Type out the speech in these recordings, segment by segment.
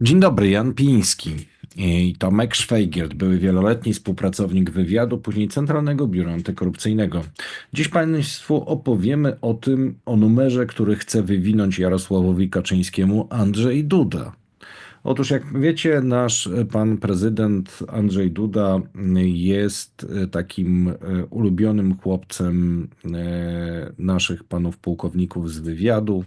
Dzień dobry, Jan Piński i Tomek Szwajgiert, były wieloletni współpracownik wywiadu, później Centralnego Biura Antykorupcyjnego. Dziś Państwu opowiemy o tym, o numerze, który chce wywinąć Jarosławowi Kaczyńskiemu Andrzej Duda. Otóż, jak wiecie, nasz pan prezydent Andrzej Duda jest takim ulubionym chłopcem e, naszych panów pułkowników z wywiadu.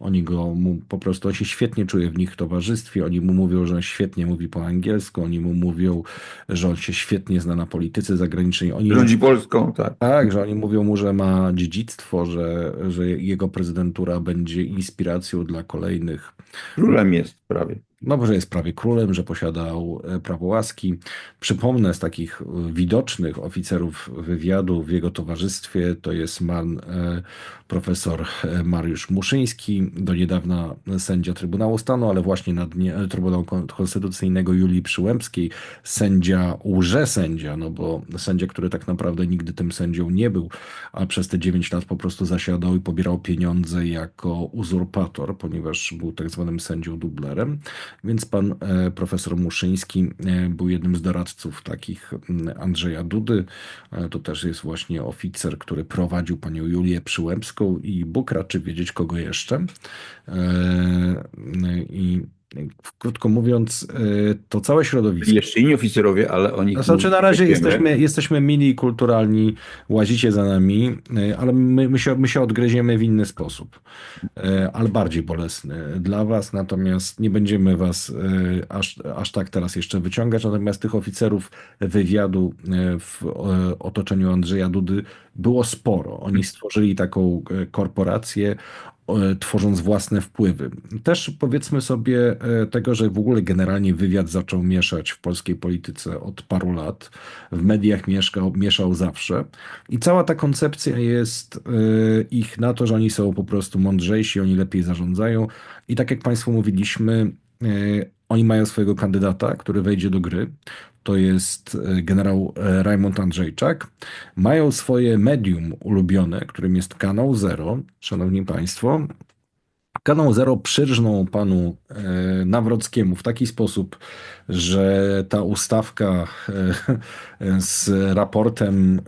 Oni go mu, po prostu, on się świetnie czuje w nich w towarzystwie. Oni mu mówią, że on świetnie mówi po angielsku. Oni mu mówią, że on się świetnie zna na polityce zagranicznej. Oni, Rządzi Polską, tak. tak, że oni mówią mu, że ma dziedzictwo, że, że jego prezydentura będzie inspiracją dla kolejnych. Królem jest prawie. No, że jest prawie królem, że posiadał e, prawo łaski. Przypomnę z takich e, widocznych oficerów wywiadu w jego towarzystwie to jest man e, profesor Mariusz Muszyński, do niedawna sędzia Trybunału Stanu, ale właśnie na dnie Trybunału Konstytucyjnego Julii Przyłębskiej, sędzia, łże-sędzia, no bo sędzia, który tak naprawdę nigdy tym sędzią nie był, a przez te 9 lat po prostu zasiadał i pobierał pieniądze jako uzurpator, ponieważ był tak zwanym sędzią dublerem. Więc pan e, profesor Muszyński e, był jednym z doradców takich Andrzeja Dudy. E, to też jest właśnie oficer, który prowadził panią Julię Przyłębską i Bóg raczy wiedzieć kogo jeszcze. I Krótko mówiąc, to całe środowisko. Jeszcze inni oficerowie, ale oni. To znaczy, na razie jesteśmy, jesteśmy mili, kulturalni, łazicie za nami, ale my, my, się, my się odgryziemy w inny sposób, ale bardziej bolesny dla Was. Natomiast nie będziemy Was aż, aż tak teraz jeszcze wyciągać. Natomiast tych oficerów wywiadu w otoczeniu Andrzeja Dudy było sporo. Oni stworzyli taką korporację, tworząc własne wpływy. Też powiedzmy sobie e, tego, że w ogóle generalnie wywiad zaczął mieszać w polskiej polityce od paru lat. W mediach mieszkał, mieszał zawsze. I cała ta koncepcja jest e, ich na to, że oni są po prostu mądrzejsi, oni lepiej zarządzają. I tak jak Państwu mówiliśmy, e, oni mają swojego kandydata, który wejdzie do gry to jest e, generał e, Raymond Andrzejczak. Mają swoje medium ulubione, którym jest Kanał Zero, szanowni państwo. Kanał Zero przyrżnął panu e, Nawrockiemu w taki sposób, że ta ustawka z raportem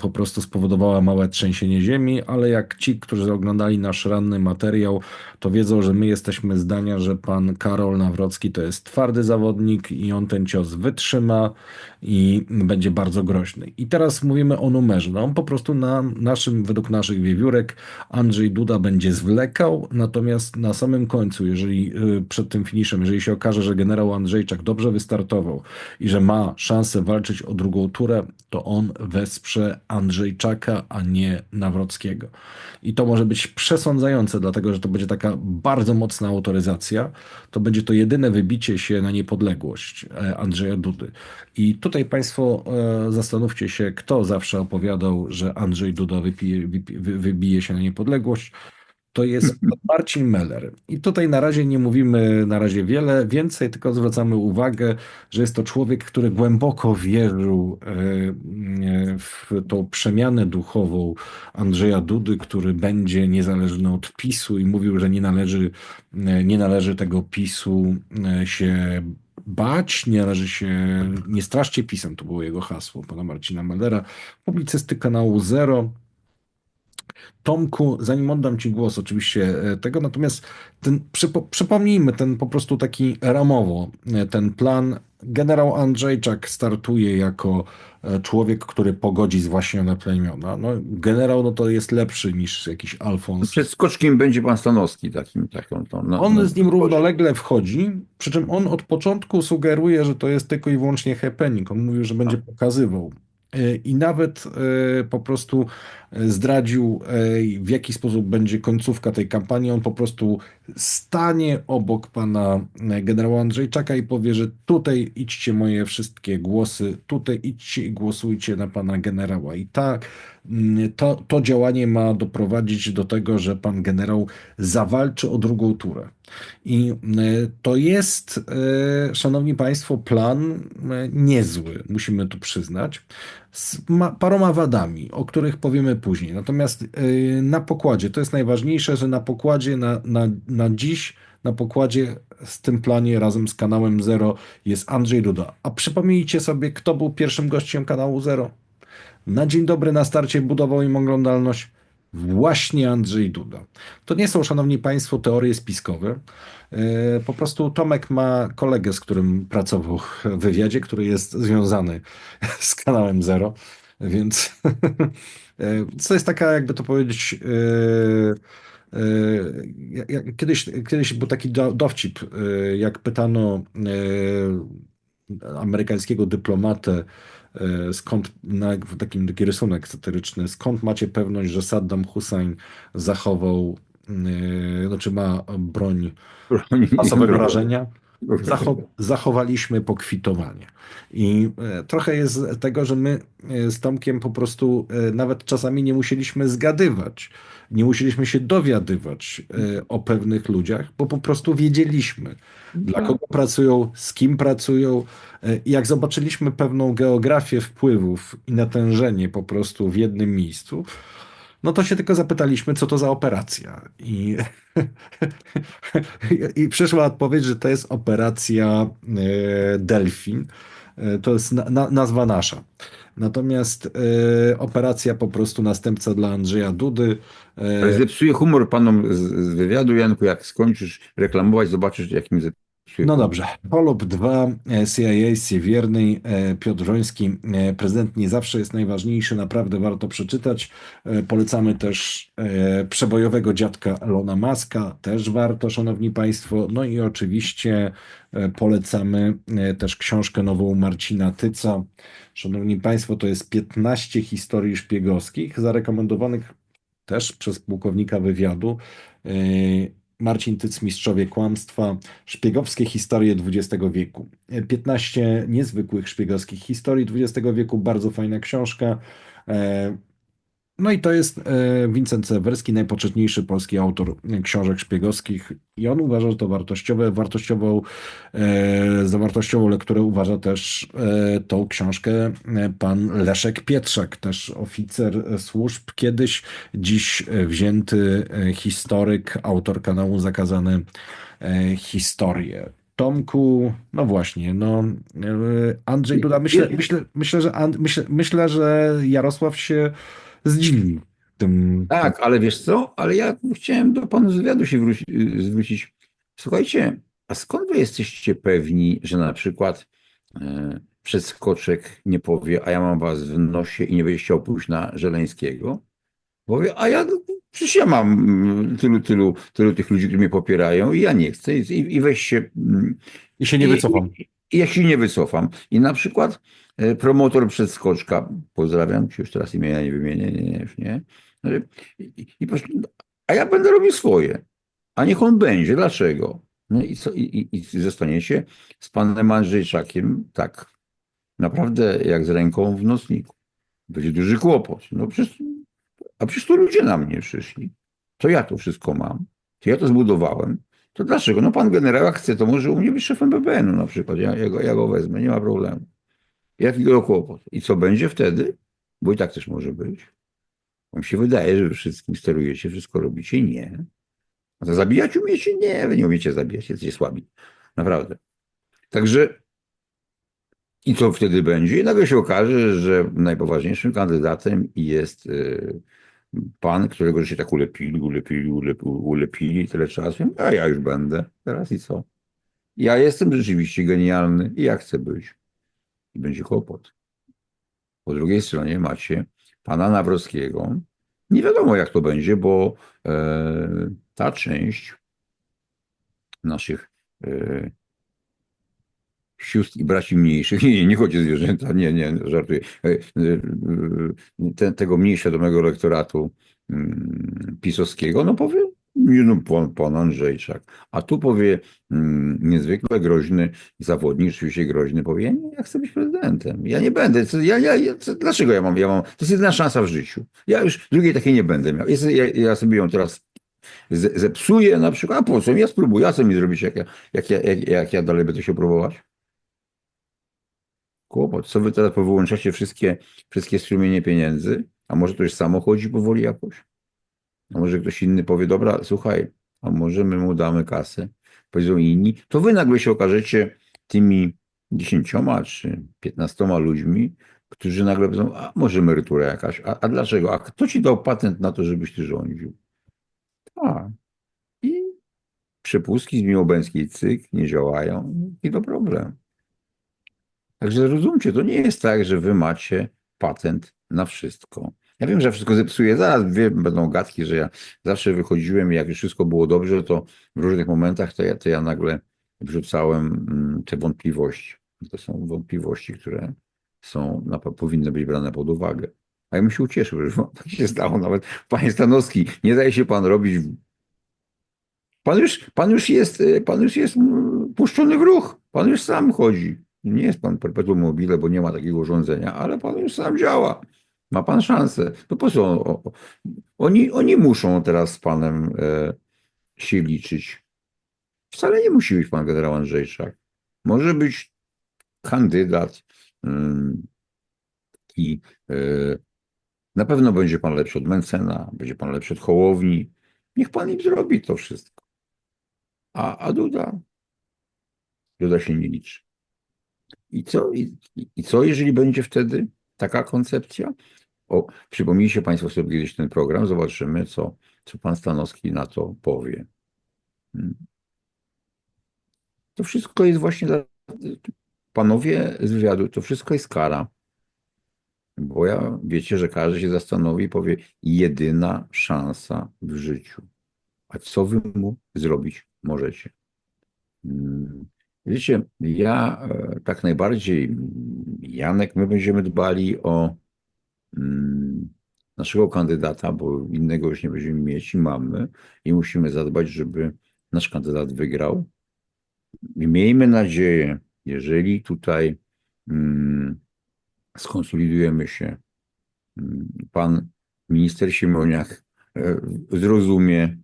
po prostu spowodowała małe trzęsienie ziemi, ale jak ci, którzy oglądali nasz ranny materiał, to wiedzą, że my jesteśmy zdania, że pan Karol Nawrocki to jest twardy zawodnik i on ten cios wytrzyma i będzie bardzo groźny. I teraz mówimy o numerze. No on po prostu na naszym, według naszych wiewiórek Andrzej Duda będzie zwlekał, natomiast na samym końcu, jeżeli przed tym finiszem, jeżeli się okaże, że generał Andrzejczak dobrze wystartował i że ma szansę walczyć o drugą turę, to on wesprze Andrzejczaka, a nie Nawrockiego. I to może być przesądzające, dlatego że to będzie taka bardzo mocna autoryzacja. To będzie to jedyne wybicie się na niepodległość e, Andrzeja Dudy. I tutaj Państwo e, zastanówcie się, kto zawsze opowiadał, że Andrzej Duda wybije się na niepodległość to jest Marcin Meller. I tutaj na razie nie mówimy na razie wiele, więcej, tylko zwracamy uwagę, że jest to człowiek, który głęboko wierzył e, e, w tą przemianę duchową Andrzeja Dudy, który będzie niezależny od PiSu i mówił, że nie należy, e, nie należy tego PiSu się bać, nie należy się, nie straszcie pisem, to było jego hasło pana Marcina Mellera, publicysty kanału Zero, Tomku, zanim oddam Ci głos oczywiście e, tego, natomiast ten, przypo, przypomnijmy ten po prostu taki ramowo, e, ten plan. Generał Andrzejczak startuje jako e, człowiek, który pogodzi zwłaśnione plemiona. No, generał no to jest lepszy niż jakiś Alfons. Przed skoczkiem będzie pan Stanowski takim. taką, to, no, on no, z nim równolegle wchodzi, przy czym on od początku sugeruje, że to jest tylko i wyłącznie happening. On mówił, że będzie pokazywał i nawet po prostu zdradził, w jaki sposób będzie końcówka tej kampanii. On po prostu stanie obok pana generała Andrzejczaka i powie, że tutaj idźcie moje wszystkie głosy, tutaj idźcie i głosujcie na pana generała. I tak to, to działanie ma doprowadzić do tego, że pan generał zawalczy o drugą turę. I to jest, szanowni państwo, plan niezły, musimy tu przyznać, z paroma wadami, o których powiemy później. Natomiast y, na pokładzie, to jest najważniejsze, że na pokładzie na, na, na dziś na pokładzie z tym planie razem z kanałem Zero jest Andrzej Duda. A przypomnijcie sobie, kto był pierwszym gościem kanału Zero? Na dzień dobry na starcie budował im oglądalność właśnie Andrzej Duda. To nie są, szanowni państwo, teorie spiskowe. Yy, Po prostu Tomek ma kolegę, z którym pracował w wywiadzie, który jest związany z kanałem Zero, więc yy, co jest taka, jakby to powiedzieć, ja- kiedyś, kiedyś był taki do, dowcip, jak pytano amerykańskiego dyplomatę, e, skąd, na, w takim taki rysunek satyryczny, skąd macie pewność, że Saddam Hussein zachował, e, znaczy ma broń masowego rażenia? Zacho zachowaliśmy pokwitowanie. I e, trochę jest tego, że my e, z Tomkiem po prostu e, nawet czasami nie musieliśmy zgadywać, nie musieliśmy się dowiadywać o pewnych ludziach, bo po prostu wiedzieliśmy, dla kogo pracują, z kim pracują. I jak zobaczyliśmy pewną geografię wpływów i natężenie po prostu w jednym miejscu, no to się tylko zapytaliśmy, co to za operacja. I, i przyszła odpowiedź, że to jest operacja e, Delfin. E, To jest na, na, nazwa nasza. Natomiast e, operacja po prostu następca dla Andrzeja Dudy. Ale zepsuje humor panom z, wywiadu, Janku, jak skończysz reklamować, zobaczysz, jakim No dobrze. Polub 2, e, CIA, Siewierny, e, Piotr Roński. e, Prezydent nie zawsze jest najważniejszy, naprawdę warto przeczytać. Polecamy też przebojowego dziadka Elona Muska, też warto, szanowni państwo. No i oczywiście polecamy też książkę nową Marcina Tyca. Szanowni państwo, to jest 15 historii szpiegowskich, zarekomendowanych też przez pułkownika wywiadu. E, Marcin Tyc, Mistrzowie Kłamstwa, szpiegowskie historie XX wieku. 15 niezwykłych szpiegowskich historii XX wieku, bardzo fajna książka. E, No i to jest e, Wincent Sewerski, najpoczytniejszy polski autor książek szpiegowskich i on uważa, że to wartościowe. Wartościową, e, za wartościową lekturę uważa też e, tą książkę e, pan Leszek Pietrzak, też oficer służb kiedyś, dziś e, wzięty e, historyk, autor kanału Zakazane e, Historie. Tomku, no właśnie, no e, Andrzej Duda, myślę, myślę, myślę, że, myślę, myślę, że Jarosław się zdziwi tym. Tak, ale wiesz co? Ale ja chciałem do panu z wywiadu się wróci, zwrócić. Słuchajcie, a skąd wy jesteście pewni, że na przykład e, przedskoczek nie powie, a ja mam was w nosie i nie będzie chciał pójść na Żeleńskiego? Powie, a ja przecież ja mam mm, tylu, tylu, tylu tych ludzi, którzy mnie popierają i ja nie chcę i, i weź się mm, I się nie wycofam. I, i ja się nie wycofam. I na przykład promotor przedskoczka, pozdrawiam cię, już teraz imienia nie wymienię, nie, nie, już nie. I, i, a ja będę robił swoje. A niech on będzie. Dlaczego? No i, co, i, i zostaniecie z panem Andrzejczakiem tak naprawdę jak z ręką w nocniku. Będzie duży kłopot. No przecież, a przecież to ludzie na mnie przyszli. To ja to wszystko mam. To ja to zbudowałem. To dlaczego? No pan generał jak chce, to może u mnie być szefem BBN-u na przykład. Ja, ja, go, ja go wezmę, nie ma problemu. Jaki go kłopot? I co będzie wtedy? Bo i tak też może być. Wam się wydaje, że wy wszystkim sterujecie, wszystko robicie. Nie. A to zabijać umiecie? Nie, wy nie umiecie zabijać, jesteście słabi. Naprawdę. Także i co wtedy będzie? I nagle się okaże, że najpoważniejszym kandydatem jest y, pan, którego się tak ulepili, ulepili, ulepili, ulepili tyle czasu. A ja już będę. Teraz i co? Ja jestem rzeczywiście genialny i ja chcę być. I będzie kłopot. Po drugiej stronie macie pana Nawrockiego. Nie wiadomo, jak to będzie, bo e, ta część naszych e, sióstr i braci mniejszych, nie, nie, nie chodzi o zwierzęta, nie, nie, żartuję, E, e, e, te, tego mniej świadomego elektoratu mm, pisowskiego, no powie, no pan, pan Andrzejczak, a tu powie mm, niezwykle groźny zawodnik, rzeczywiście groźny, powie, nie, ja chcę być prezydentem, ja nie będę, co, ja, ja, ja, co, dlaczego ja mam, ja mam, to jest jedyna szansa w życiu, ja już drugiej takiej nie będę miał, Jest, ja, ja sobie ją teraz ze- zepsuję na przykład, a po co, ja spróbuję, a co mi zrobić, jak ja, jak ja, jak, jak ja dalej będę się próbować? Kłopot. Co wy teraz powyłączacie wszystkie, wszystkie strumienie pieniędzy? A może to już samo chodzi powoli jakoś? A może ktoś inny powie, dobra, słuchaj, a może my mu damy kasę? powiedzą inni, to wy nagle się okażecie tymi dziesięcioma czy piętnastoma ludźmi, którzy nagle powiedzą, a może emerytura jakaś, a, a dlaczego? A kto ci dał patent na to, żebyś ty rządził? A. I przepustki z Miłobęskiej cyk nie działają i to problem. Także zrozumcie, to nie jest tak, że wy macie patent na wszystko. Ja wiem, że wszystko zepsuje. Zaraz wiem, będą gadki, że ja zawsze wychodziłem i jak już wszystko było dobrze, to w różnych momentach to ja, to ja nagle wrzucałem mm, te wątpliwości. To są wątpliwości, które są, na, powinny być brane pod uwagę. A ja bym się ucieszył, że tak się stało nawet. Panie Stanowski, nie daje się pan robić. Pan już, pan już jest, pan już jest mm, puszczony w ruch. Pan już sam chodzi. Nie jest pan perpetuum mobile, bo nie ma takiego urządzenia, ale pan już sam działa. Ma pan szansę. To po co? Oni, oni muszą teraz z panem e, się liczyć. Wcale nie musi być pan generał Andrzejczak. Może być kandydat mm, i e, na pewno będzie pan lepszy od Mencena, będzie pan lepszy od Hołowni. Niech pan im zrobi to wszystko. A, a Duda? Duda się nie liczy. I co, i- I co, jeżeli będzie wtedy taka koncepcja? O, przypomnijcie Państwo sobie kiedyś ten program, zobaczymy, co, co pan Stanowski na to powie. Hmm. To wszystko jest właśnie dla panowie z wywiadu, to wszystko jest kara. Bo ja wiecie, że każdy się zastanowi i powie, jedyna szansa w życiu. A co wy mu zrobić możecie? Mm, Wiecie, ja e, tak najbardziej, Janek, my będziemy dbali o naszego kandydata, bo innego już nie będziemy mieć i mamy, i musimy zadbać, żeby nasz kandydat wygrał. I miejmy nadzieję, jeżeli tutaj mm, skonsolidujemy się, mm, pan minister Siemoniak e, zrozumie,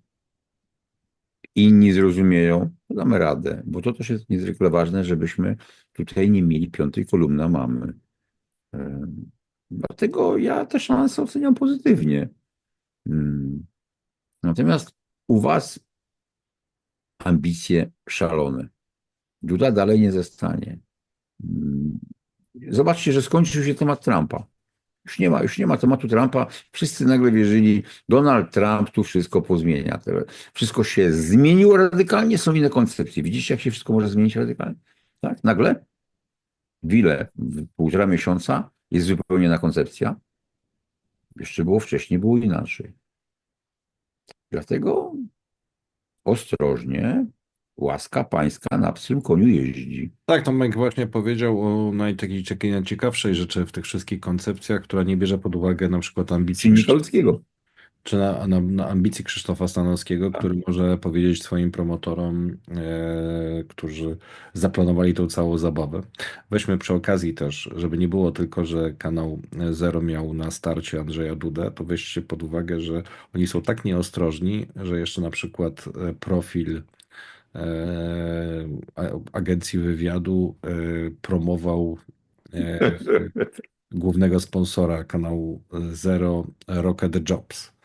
inni zrozumieją, damy radę, bo to też jest niezwykle ważne, żebyśmy tutaj nie mieli piątej kolumny, mamy. Dlatego ja te szanse oceniam pozytywnie. Mm. Natomiast u was ambicje szalone. Duda dalej nie zostanie. Mm. Zobaczcie, że skończył się temat Trumpa. Już nie ma, już nie ma tematu Trumpa. Wszyscy nagle wierzyli, Donald Trump tu wszystko pozmienia. Wszystko się zmieniło radykalnie, są inne koncepcje. Widzicie, jak się wszystko może zmienić radykalnie? Tak? Nagle w ile? W półtora miesiąca jest zupełnie inna koncepcja. Jeszcze było wcześniej, było inaczej. Dlatego ostrożnie, łaska pańska na psym koniu jeździ. Tak, Tomek właśnie powiedział o najciekawszej rzeczy w tych wszystkich koncepcjach, która nie bierze pod uwagę na przykład ambicji Silnika ludzkiego. Czy na, na, na ambicji Krzysztofa Stanowskiego, który może powiedzieć swoim promotorom, e, którzy zaplanowali tą całą zabawę. Weźmy przy okazji też, żeby nie było tylko, że kanał Zero miał na starcie Andrzeja Dudę, to weźcie pod uwagę, że oni są tak nieostrożni, że jeszcze na przykład e, profil e, agencji wywiadu e, promował głównego sponsora kanału Zero, Rocket Jobs.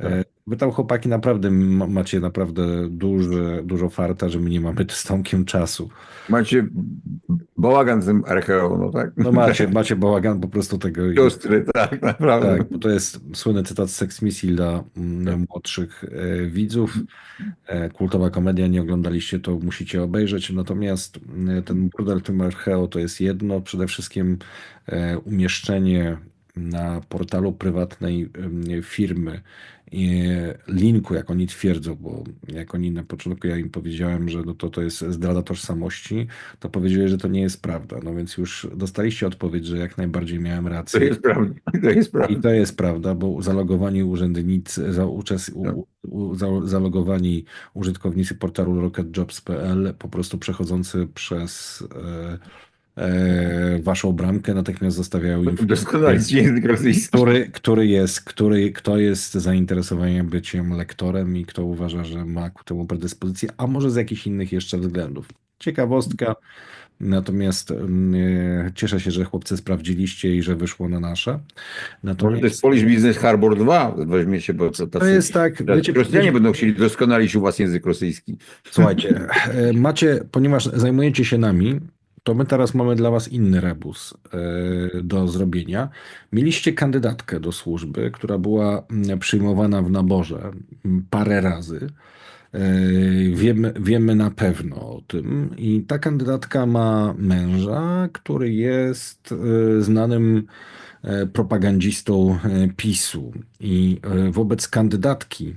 E, Wy tam chłopaki naprawdę ma- macie naprawdę duży, dużo farta, że my nie mamy z Tomkiem czasu. Macie bałagan z tym archeą, no tak? No macie, macie bałagan po prostu tego. Siostry, tak, naprawdę. Tak, bo to jest słynny cytat z Sex dla mm, młodszych e, widzów. E, kultowa komedia, nie oglądaliście, to musicie obejrzeć. Natomiast ten burdel tym Archeo to jest jedno, przede wszystkim umieszczenie na portalu prywatnej firmy i linku, jak oni twierdzą, bo jak oni na początku ja im powiedziałem, że no to, to jest zdrada tożsamości, to powiedzieli, że to nie jest prawda. No więc już dostaliście odpowiedź, że jak najbardziej miałem To rację. jest prawda. To jest I prawda. to jest prawda, bo zalogowani urzędnicy, za, uczes, u, u, za, zalogowani użytkownicy portalu rocketjobs.pl po prostu przechodzący przez e, e, waszą bramkę natychmiast zostawiają im Doskonale język rosyjski. który, który jest, który, kto jest zainteresowany byciem lektorem i kto uważa, że ma ku temu predyspozycję, a może z jakichś innych jeszcze względów. Ciekawostka, Natomiast mm, e, cieszę się, że chłopcy sprawdziliście i że wyszło na nasze. Może Natomiast też Polish Business Harbor 2 weźmiecie, bo to to tacy... jest tak, wiecie, Rosjanie będą chcieli doskonalić u was język rosyjski. Słuchajcie, e, macie, ponieważ zajmujecie się nami, to my teraz mamy dla was inny rebus e, do zrobienia. Mieliście kandydatkę do służby, która była mm, przyjmowana w naborze mm, parę razy. E, Wiemy, wiemy na pewno o tym. I ta kandydatka ma męża, który jest e, znanym propagandzistą PiSu. I wobec kandydatki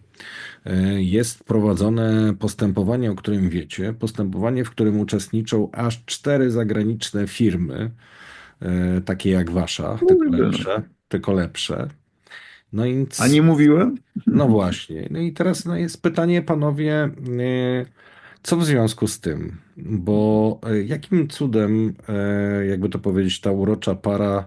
jest prowadzone postępowanie, o którym wiecie. Postępowanie, w którym uczestniczą aż cztery zagraniczne firmy, e, takie jak wasza, tylko lepsze. Tylko lepsze. No i A nie mówiłem? no właśnie. No i teraz no jest pytanie, panowie, e, co w związku z tym? Bo e, jakim cudem, e, jakby to powiedzieć, ta urocza para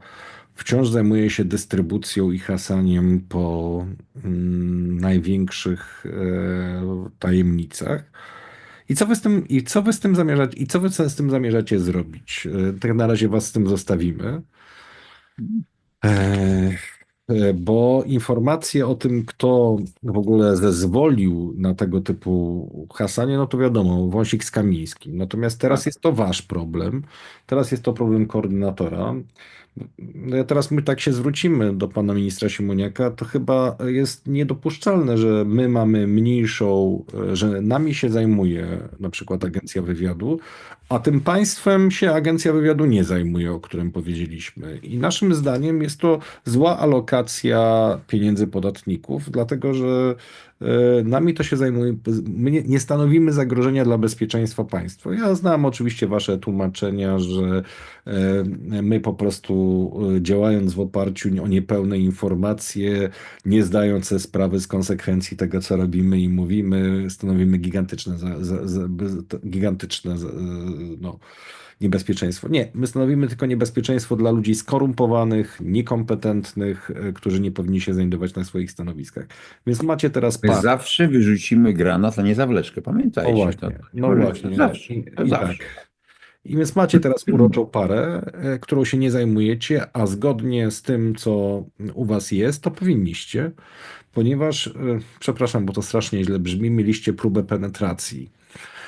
wciąż zajmuje się dystrybucją i hasaniem po mm, największych e, tajemnicach? I co wy z tym, i co wy z tym zamierzacie, i co wy z tym zamierzacie zrobić? E, Tak na razie was z tym zostawimy. E, Bo informacje o tym, kto w ogóle zezwolił na tego typu hasanie, no to wiadomo, Wąsik z Kamińskim. Natomiast teraz Tak. jest to wasz problem. Teraz jest to problem koordynatora. No ja teraz my tak się zwrócimy do pana ministra Siemoniaka, to chyba jest niedopuszczalne, że my mamy mniejszą, e, że nami się zajmuje na przykład agencja wywiadu, a tym państwem się agencja wywiadu nie zajmuje, o którym powiedzieliśmy. I naszym zdaniem jest to zła alokacja pieniędzy podatników, dlatego że nami to się zajmuje. My nie, stanowimy zagrożenia dla bezpieczeństwa państwa. Ja znam oczywiście wasze tłumaczenia, że e, my po prostu e, działając w oparciu o niepełne informacje, nie zdając sobie sprawy z konsekwencji tego, co robimy i mówimy, stanowimy gigantyczne, gigantyczne no, niebezpieczeństwo. Nie, my stanowimy tylko niebezpieczeństwo dla ludzi skorumpowanych, niekompetentnych, e, którzy nie powinni się znajdować na swoich stanowiskach. Więc macie teraz par. zawsze wyrzucimy granat, a nie zawleczkę. Pamiętajcie. O właśnie, to. no właśnie. Zawsze. I, i zawsze. tak. I więc macie teraz uroczą parę, e, którą się nie zajmujecie, a zgodnie z tym, co u was jest, to powinniście, ponieważ, e, przepraszam, bo to strasznie źle brzmi, mieliście próbę penetracji.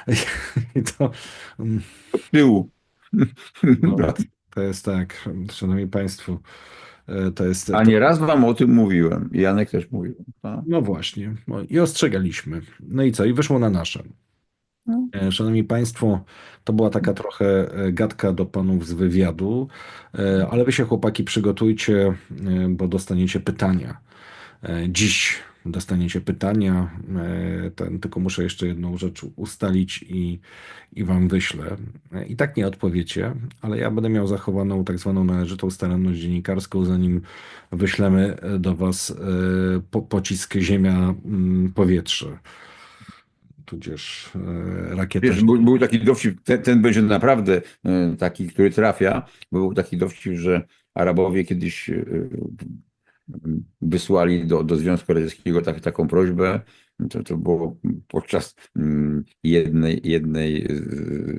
I to, mm, tyłu. no, to jest tak, szanowni państwo, e, to jest... A nie raz wam o tym mówiłem. Janek też mówił. tak? No właśnie, no i ostrzegaliśmy. No i co? I wyszło na nasze. No. E, Szanowni Państwo, to była taka trochę e, gadka do panów z wywiadu, ale wy się chłopaki przygotujcie, bo dostaniecie pytania. Dziś dostaniecie pytania, e, ten, tylko muszę jeszcze jedną rzecz ustalić i, i wam wyślę. E, I tak nie odpowiecie, ale ja będę miał zachowaną tak zwaną należytą staranność dziennikarską, zanim wyślemy e, do was po, pocisk ziemia-powietrze. Tudzież e, rakietę. Wiesz, był, był taki dowcip, ten, ten będzie naprawdę taki, który trafia. Był taki dowcip, że Arabowie kiedyś wysłali do, do Związku Radzieckiego tak, taką prośbę. To, to było podczas mm, jednej, jednej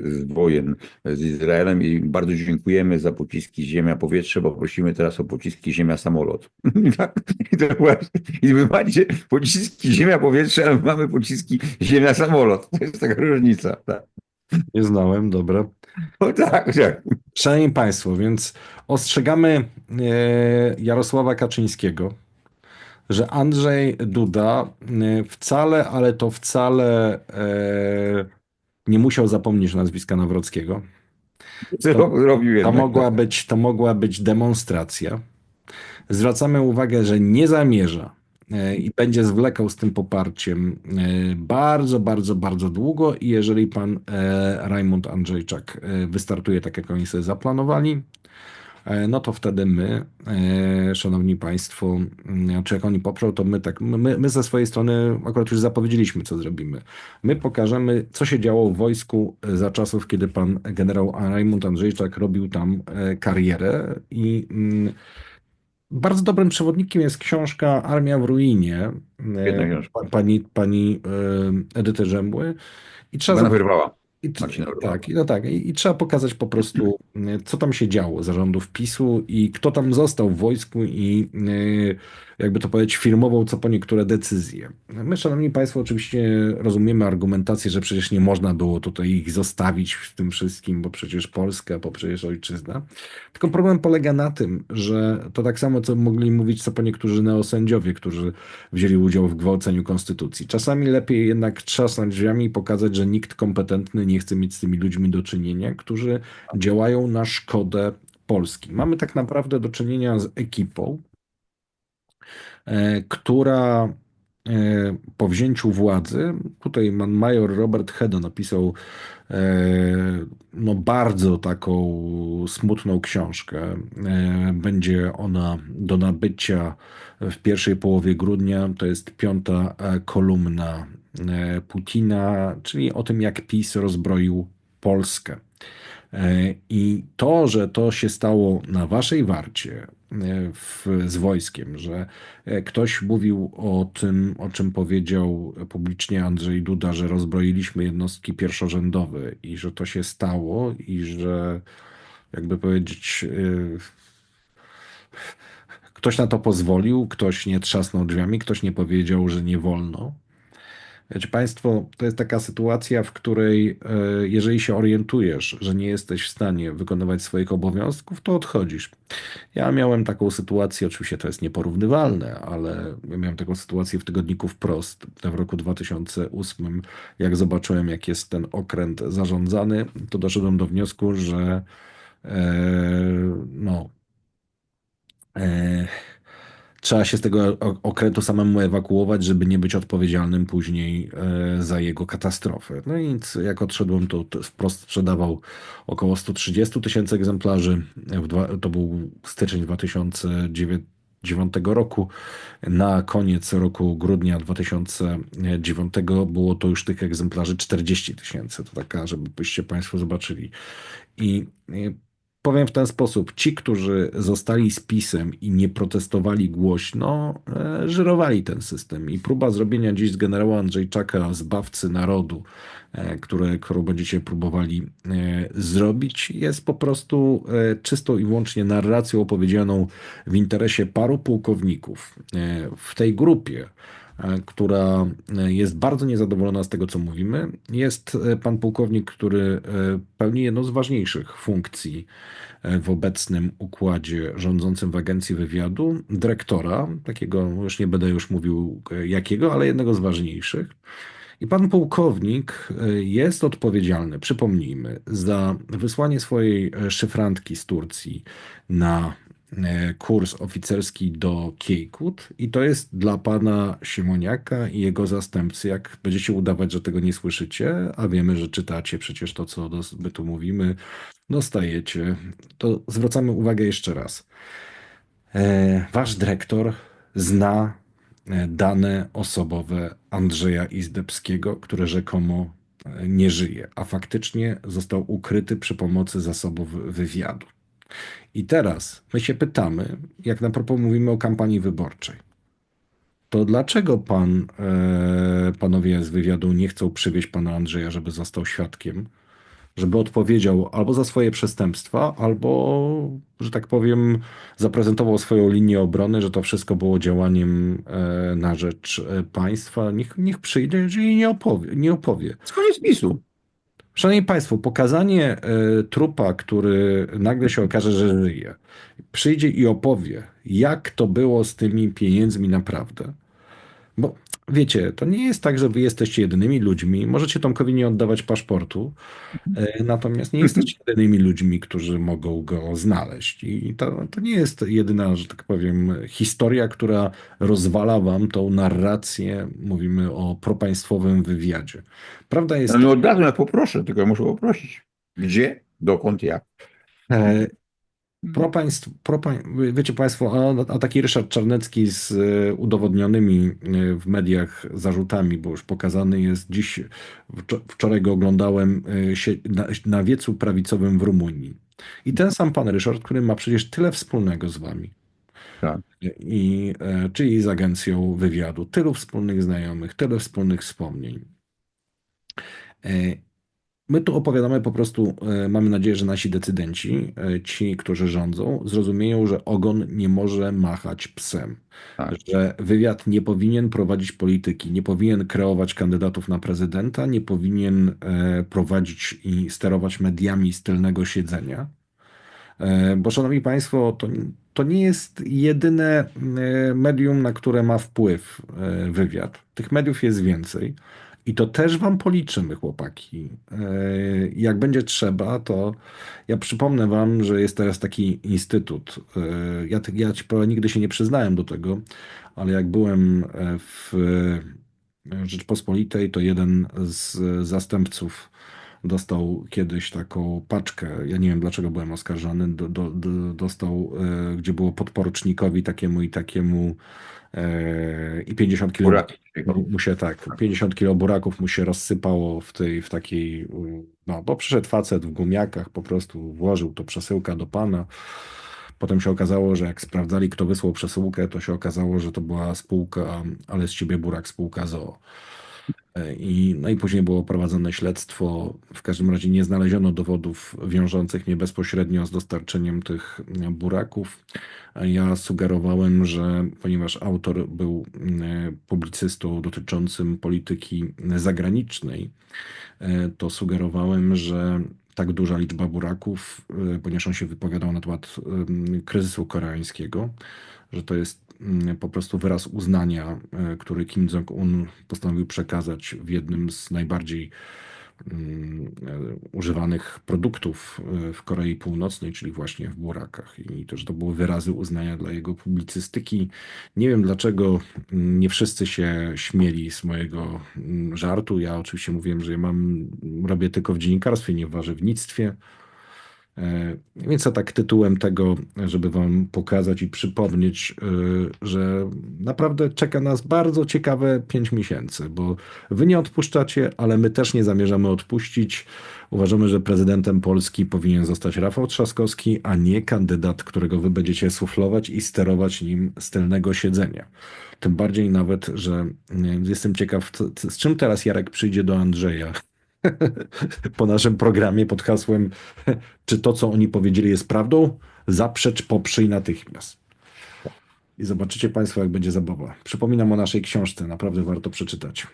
z wojen z Izraelem i bardzo dziękujemy za pociski ziemia-powietrze, bo prosimy teraz o pociski ziemia-samolot. I to właśnie, i wy macie pociski ziemia-powietrze, ale my mamy pociski ziemia-samolot. To jest taka różnica. Tak, Nie znałem, dobra. o, tak. tak. Szanowni Państwo, więc ostrzegamy e, Jarosława Kaczyńskiego, że Andrzej Duda e, wcale, ale to wcale e, nie musiał zapomnieć nazwiska Nawrockiego. To jednak. mogła być, to mogła być demonstracja. Zwracamy uwagę, że nie zamierza i będzie zwlekał z tym poparciem e, bardzo, bardzo, bardzo długo i jeżeli pan e, Rajmund Andrzejczak e, wystartuje tak, jak oni sobie zaplanowali, e, no to wtedy my, e, szanowni państwo, mm, czy jak oni poprzą, to my tak, my, my ze swojej strony akurat już zapowiedzieliśmy, co zrobimy. My pokażemy, co się działo w wojsku e, za czasów, kiedy pan generał Rajmund Andrzejczak robił tam e, karierę i mm, bardzo dobrym przewodnikiem jest książka Armia w ruinie e, pa- pani, pani e, Edyty Rzembły i trzeba wyrwała. I, tak, no tak, i, i trzeba pokazać po prostu, y, co tam się działo zarządów PiSu i kto tam został w wojsku i y, jakby to powiedzieć, firmował co po niektóre decyzje. My, szanowni państwo, oczywiście rozumiemy argumentację, że przecież nie można było tutaj ich zostawić w tym wszystkim, bo przecież Polska, bo przecież ojczyzna. Tylko problem polega na tym, że to tak samo, co mogli mówić co po niektórzy neosędziowie, którzy wzięli udział w gwałceniu konstytucji. Czasami lepiej jednak trzasnąć drzwiami i pokazać, że nikt kompetentny nie chce mieć z tymi ludźmi do czynienia, którzy działają na szkodę Polski. Mamy tak naprawdę do czynienia z ekipą, która e, po wzięciu władzy, tutaj major Robert Hedo napisał e, no bardzo taką smutną książkę. E, Będzie ona do nabycia w pierwszej połowie grudnia. To jest piąta e, kolumna e, Putina, czyli o tym, jak PiS rozbroił Polskę. E, I to, że to się stało na waszej warcie e, w, z wojskiem, że e, ktoś mówił o tym, o czym powiedział publicznie Andrzej Duda, że rozbroiliśmy jednostki pierwszorzędowe i że to się stało i że jakby powiedzieć, e, ktoś na to pozwolił, ktoś nie trzasnął drzwiami, ktoś nie powiedział, że nie wolno. Wiecie Państwo, to jest taka sytuacja, w której e, jeżeli się orientujesz, że nie jesteś w stanie wykonywać swoich obowiązków, to odchodzisz. Ja miałem taką sytuację, oczywiście to jest nieporównywalne, ale miałem taką sytuację w tygodniku Wprost w roku 2008. Jak zobaczyłem, jak jest ten okręt zarządzany, to doszedłem do wniosku, że e, no, e, Trzeba się z tego okrętu samemu ewakuować, żeby nie być odpowiedzialnym później e, za jego katastrofę. No i jak odszedłem, to wprost sprzedawał około 130 tysięcy egzemplarzy. To był styczeń 2009 roku. Na koniec roku, grudnia 2009 było to już tych egzemplarzy 40 tysięcy. To taka, żebyście Państwo zobaczyli. I Powiem w ten sposób, ci, którzy zostali z PiSem i nie protestowali głośno, e, żyrowali ten system. I próba zrobienia dziś z generała Andrzejczaka zbawcy narodu, e, które, którą będziecie próbowali e, zrobić, jest po prostu czystą i wyłącznie narracją opowiedzianą w interesie paru pułkowników. W tej grupie która e, jest bardzo niezadowolona z tego, co mówimy. Jest e, pan pułkownik, który e, pełni jedną z ważniejszych funkcji e, w obecnym układzie rządzącym w Agencji Wywiadu, dyrektora, takiego, już nie będę już mówił e, jakiego, ale jednego z ważniejszych. I pan pułkownik e, jest odpowiedzialny, przypomnijmy, za wysłanie swojej e, szyfrantki z Turcji na e, kurs oficerski do Kiejkut i to jest dla pana Siemoniaka i jego zastępcy. Jak będziecie udawać, że tego nie słyszycie, a wiemy, że czytacie przecież to, co my tu mówimy, dostajecie, to zwracamy uwagę jeszcze raz. E, Wasz dyrektor zna e, dane osobowe Andrzeja Izdebskiego, które rzekomo e, nie żyje, a faktycznie został ukryty przy pomocy zasobów wywiadu. I teraz my się pytamy, jak na propos mówimy o kampanii wyborczej, to dlaczego pan, e, panowie z wywiadu nie chcą przywieźć pana Andrzeja, żeby został świadkiem, żeby odpowiedział albo za swoje przestępstwa, albo, że tak powiem, zaprezentował swoją linię obrony, że to wszystko było działaniem e, na rzecz e, państwa. Niech, niech przyjdzie i nie opowie. Nie opowie. Koniec PiSu. Szanowni Państwo, pokazanie e, trupa, który nagle się okaże, że żyje, przyjdzie i opowie, jak to było z tymi pieniędzmi naprawdę. Bo wiecie, to nie jest tak, że wy jesteście jedynymi ludźmi. Możecie Tomkowi nie oddawać paszportu, e, natomiast nie jesteście jedynymi ludźmi, którzy mogą go znaleźć. I to, to nie jest jedyna, że tak powiem, historia, która rozwala wam tą narrację. Mówimy o propaństwowym wywiadzie. Prawda jest No od razu ja poproszę, tylko ja muszę poprosić. Gdzie, dokąd, jak. E, Propaństw, propań, wiecie Państwo, a, a taki Ryszard Czarnecki z e, udowodnionymi e, w mediach zarzutami, bo już pokazany jest dziś, wczo- wczoraj go oglądałem e, na, na wiecu prawicowym w Rumunii. I ten sam pan Ryszard, który ma przecież tyle wspólnego z Wami. Tak. I, czyli z agencją wywiadu, tylu wspólnych znajomych, tyle wspólnych wspomnień. My tu opowiadamy po prostu, e, mamy nadzieję, że nasi decydenci, e, ci, którzy rządzą, zrozumieją, że ogon nie może machać psem. Tak. Że wywiad nie powinien prowadzić polityki, nie powinien kreować kandydatów na prezydenta, nie powinien e, prowadzić i sterować mediami z tylnego siedzenia. Bo, szanowni państwo, to, to nie jest jedyne medium, na które ma wpływ wywiad. Tych mediów jest więcej. I to też wam policzymy, chłopaki. E, Jak będzie trzeba, to ja przypomnę wam, że jest teraz taki instytut. E, Ja, ja ci nigdy się nie przyznałem do tego, ale jak byłem e, w Rzeczpospolitej, to jeden z zastępców dostał kiedyś taką paczkę. Ja nie wiem, dlaczego byłem oskarżony. Do, do, do, dostał, e, gdzie było podporucznikowi takiemu i takiemu e, i 50 kilo Buraki. mu się tak, 50 kilo buraków mu się rozsypało w tej, w takiej, no bo przyszedł facet w gumiakach, po prostu włożył to przesyłka do pana. Potem się okazało, że jak sprawdzali, kto wysłał przesyłkę, to się okazało, że to była spółka, ale z ciebie burak, spółka ZOO. E, I, no i później było prowadzone śledztwo. W każdym razie nie znaleziono dowodów wiążących mnie bezpośrednio z dostarczeniem tych e, buraków. Ja sugerowałem, że ponieważ autor był e, publicystą dotyczącym polityki zagranicznej, to sugerowałem, że tak duża liczba buraków, ponieważ on się wypowiadał na temat em, kryzysu koreańskiego, że to jest po prostu wyraz uznania, e, który Kim Jong-un postanowił przekazać w jednym z najbardziej mm, e, używanych produktów e, w Korei Północnej, czyli właśnie w burakach. I to, że to były wyrazy uznania dla jego publicystyki. Nie wiem dlaczego mm, nie wszyscy się śmieli z mojego mm, żartu. Ja oczywiście mówiłem, że ja mam, robię tylko w dziennikarstwie, nie w warzywnictwie. E, Więc to tak tytułem tego, żeby Wam pokazać i przypomnieć, e, że naprawdę czeka nas bardzo ciekawe 5 miesięcy, bo Wy nie odpuszczacie, ale my też nie zamierzamy odpuścić. Uważamy, że prezydentem Polski powinien zostać Rafał Trzaskowski, a nie kandydat, którego Wy będziecie suflować i sterować nim z tylnego siedzenia. Tym bardziej nawet, że jestem ciekaw, z czym teraz Jarek przyjdzie do Andrzeja po naszym programie pod hasłem czy to, co oni powiedzieli, jest prawdą? Zaprzecz, poprzyj natychmiast. I zobaczycie Państwo, jak będzie zabawa. Przypominam o naszej książce, naprawdę warto przeczytać.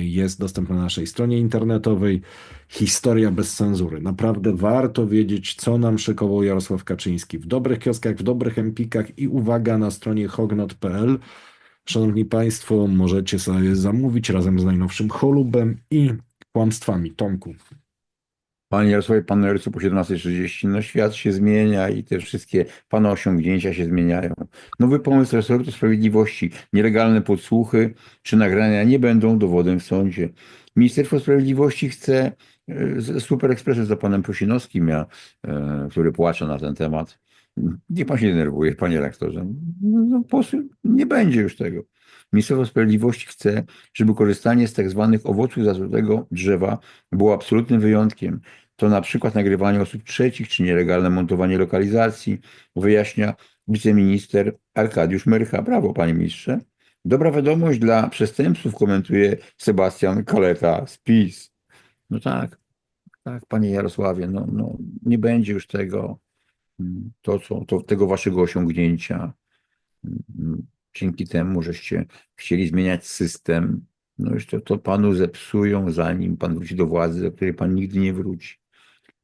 Jest dostępna na naszej stronie internetowej. Historia bez cenzury. Naprawdę warto wiedzieć, co nam szykował Jarosław Kaczyński w dobrych kioskach, w dobrych empikach i uwaga na stronie hognot.pl. Szanowni Państwo, możecie sobie zamówić razem z najnowszym cholubem i kłamstwami. Tomku, Panie Jarosławie, Panie Jarosławie, po 17.30, no świat się zmienia i te wszystkie Pana osiągnięcia się zmieniają. Nowy pomysł resortu sprawiedliwości, nielegalne podsłuchy czy nagrania nie będą dowodem w sądzie. Ministerstwo Sprawiedliwości chce e, Super Ekspresem za Panem Prosinowskim, ja, e, który płacze na ten temat. Niech Pan się denerwuje, Panie rektorze. No, no, nie będzie już tego. Ministerstwo Sprawiedliwości chce, żeby korzystanie z tak zwanych owoców zatrutego drzewa było absolutnym wyjątkiem. To na przykład nagrywanie osób trzecich czy nielegalne montowanie lokalizacji, wyjaśnia wiceminister Arkadiusz Myrcha. Brawo, panie ministrze. Dobra wiadomość dla przestępców, komentuje Sebastian Kaleta z PiS. No tak, tak, panie Jarosławie, no, no nie będzie już tego, mm, to, co, to, tego waszego osiągnięcia. Dzięki temu, żeście chcieli zmieniać system, no już to, to panu zepsują, zanim pan wróci do władzy, do której pan nigdy nie wróci.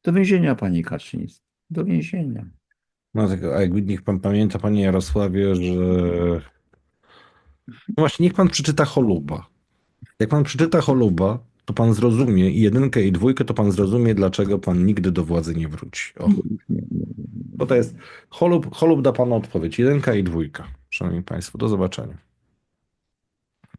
Do więzienia, panie Kaczyński. Do więzienia. No tak, a jak niech pan pamięta, panie Jarosławie, że. No właśnie, niech pan przeczyta choluba. Jak pan przeczyta choluba, to pan zrozumie i jedynkę i dwójkę, to pan zrozumie, dlaczego pan nigdy do władzy nie wróci. O, bo to jest. Cholub, cholub da panu odpowiedź. Jedynka i dwójka. Szanowni państwo, do zobaczenia.